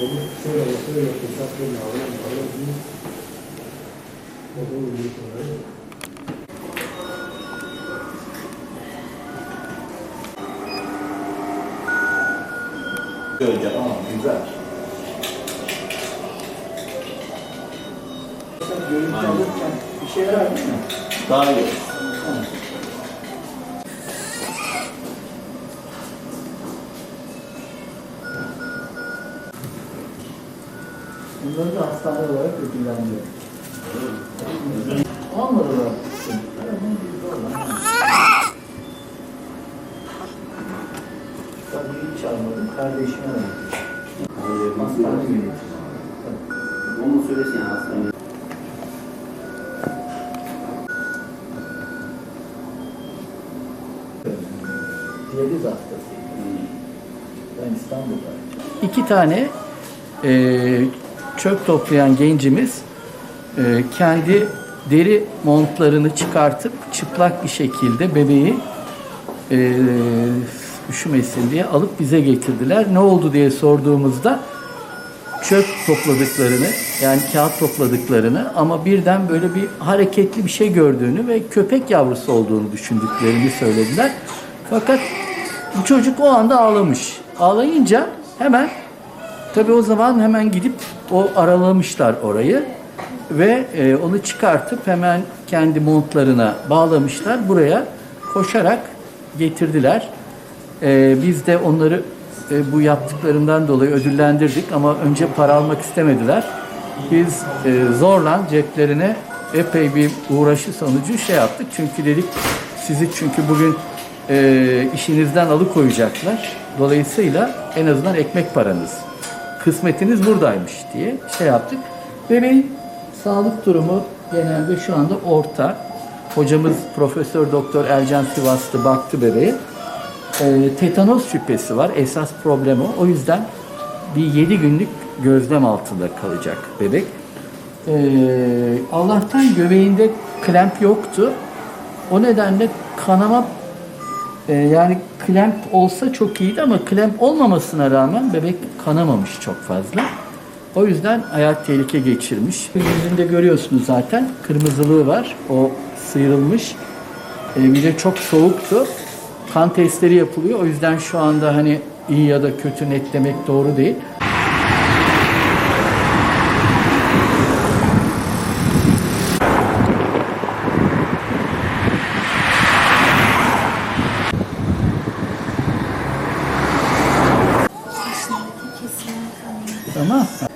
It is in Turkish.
Dedim şöyle şöyle fırsat verin abi. Abi bir o da uyuyor sonra. Önce tamam güzel. Görüntü alırken bir şey yarar mi? Daha iyi. Bunları da hastane olarak ödüllendiriyor. Olmadı mı? Tabii hiç almadım. Kardeşime aldım. Hastane yönetimi. Onu söylesin aslında. Diyaliz hastasıyım. Ben İstanbul'dayım. İki tane e, çöp toplayan gencimiz e, kendi deri montlarını çıkartıp çıplak bir şekilde bebeği e, üşümesin diye alıp bize getirdiler. Ne oldu diye sorduğumuzda çöp topladıklarını yani kağıt topladıklarını ama birden böyle bir hareketli bir şey gördüğünü ve köpek yavrusu olduğunu düşündüklerini söylediler. Fakat bu çocuk o anda ağlamış. Ağlayınca hemen tabii o zaman hemen gidip o aralamışlar orayı ve e, onu çıkartıp hemen kendi montlarına bağlamışlar. Buraya koşarak getirdiler. E, biz de onları e, bu yaptıklarından dolayı ödüllendirdik ama önce para almak istemediler. Biz e, zorla ceplerine epey bir uğraşı sonucu şey yaptık. Çünkü dedik sizi çünkü bugün e, işinizden alıkoyacaklar. Dolayısıyla en azından ekmek paranız, kısmetiniz buradaymış diye şey yaptık. Bebeğin sağlık durumu genelde şu anda orta. Hocamız Profesör Doktor Ercan Sivaslı baktı bebeğe. E, tetanos şüphesi var. Esas problem o. O yüzden bir 7 günlük gözlem altında kalacak bebek. E, Allah'tan göbeğinde klemp yoktu. O nedenle kanama e, yani klemp olsa çok iyiydi ama klemp olmamasına rağmen bebek kanamamış çok fazla. O yüzden hayat tehlike geçirmiş. Yüzünde görüyorsunuz zaten kırmızılığı var. O sıyrılmış. E, bir de çok soğuktu. Kan testleri yapılıyor. O yüzden şu anda hani iyi ya da kötü net demek doğru değil. Tamam.